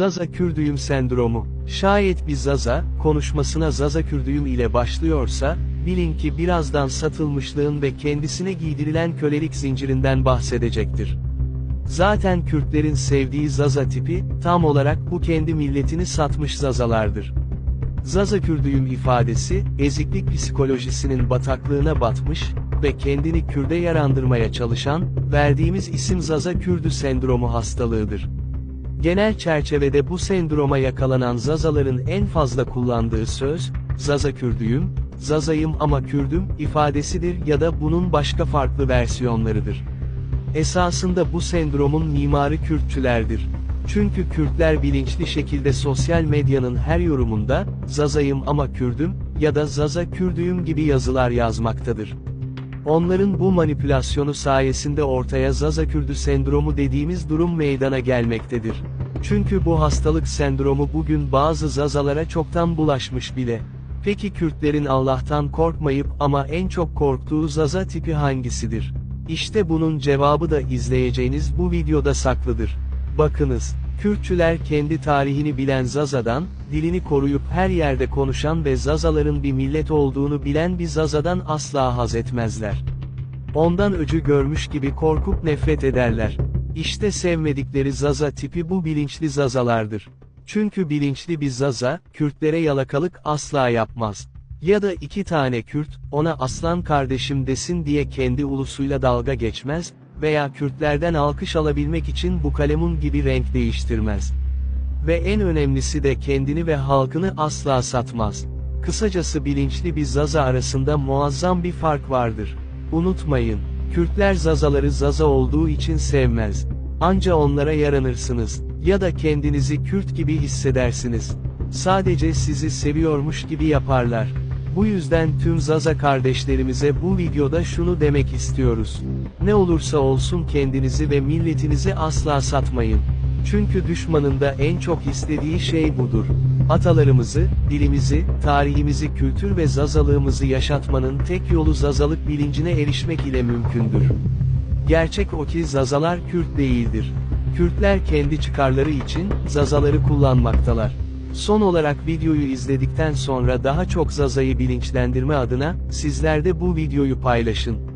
Zaza Kürdüyüm sendromu. Şayet bir Zaza, konuşmasına Zaza Kürdüyüm ile başlıyorsa, bilin ki birazdan satılmışlığın ve kendisine giydirilen kölelik zincirinden bahsedecektir. Zaten Kürtlerin sevdiği Zaza tipi, tam olarak bu kendi milletini satmış Zazalardır. Zaza Kürdüyüm ifadesi, eziklik psikolojisinin bataklığına batmış ve kendini Kürde yarandırmaya çalışan, verdiğimiz isim Zaza Kürdü sendromu hastalığıdır. Genel çerçevede bu sendroma yakalanan Zazaların en fazla kullandığı söz, Zaza Kürdüyüm, Zazayım ama Kürdüm ifadesidir ya da bunun başka farklı versiyonlarıdır. Esasında bu sendromun mimarı Kürtçülerdir. Çünkü Kürtler bilinçli şekilde sosyal medyanın her yorumunda, Zazayım ama Kürdüm, ya da Zaza Kürdüyüm gibi yazılar yazmaktadır. Onların bu manipülasyonu sayesinde ortaya Zaza Kürdü sendromu dediğimiz durum meydana gelmektedir. Çünkü bu hastalık sendromu bugün bazı Zazalara çoktan bulaşmış bile. Peki Kürtlerin Allah'tan korkmayıp ama en çok korktuğu Zaza tipi hangisidir? İşte bunun cevabı da izleyeceğiniz bu videoda saklıdır. Bakınız, Kürtçüler kendi tarihini bilen Zaza'dan, dilini koruyup her yerde konuşan ve Zazaların bir millet olduğunu bilen bir Zaza'dan asla haz etmezler. Ondan öcü görmüş gibi korkup nefret ederler. İşte sevmedikleri Zaza tipi bu bilinçli Zazalardır. Çünkü bilinçli bir Zaza, Kürtlere yalakalık asla yapmaz. Ya da iki tane Kürt, ona aslan kardeşim desin diye kendi ulusuyla dalga geçmez, veya Kürtlerden alkış alabilmek için bu kalemun gibi renk değiştirmez. Ve en önemlisi de kendini ve halkını asla satmaz. Kısacası bilinçli bir Zaza arasında muazzam bir fark vardır. Unutmayın, Kürtler Zazaları Zaza olduğu için sevmez. Anca onlara yaranırsınız, ya da kendinizi Kürt gibi hissedersiniz. Sadece sizi seviyormuş gibi yaparlar. Bu yüzden tüm Zaza kardeşlerimize bu videoda şunu demek istiyoruz. Ne olursa olsun kendinizi ve milletinizi asla satmayın. Çünkü düşmanın da en çok istediği şey budur. Atalarımızı, dilimizi, tarihimizi, kültür ve zazalığımızı yaşatmanın tek yolu zazalık bilincine erişmek ile mümkündür. Gerçek o ki Zazalar Kürt değildir. Kürtler kendi çıkarları için Zazaları kullanmaktalar. Son olarak videoyu izledikten sonra daha çok Zaza'yı bilinçlendirme adına, sizler de bu videoyu paylaşın.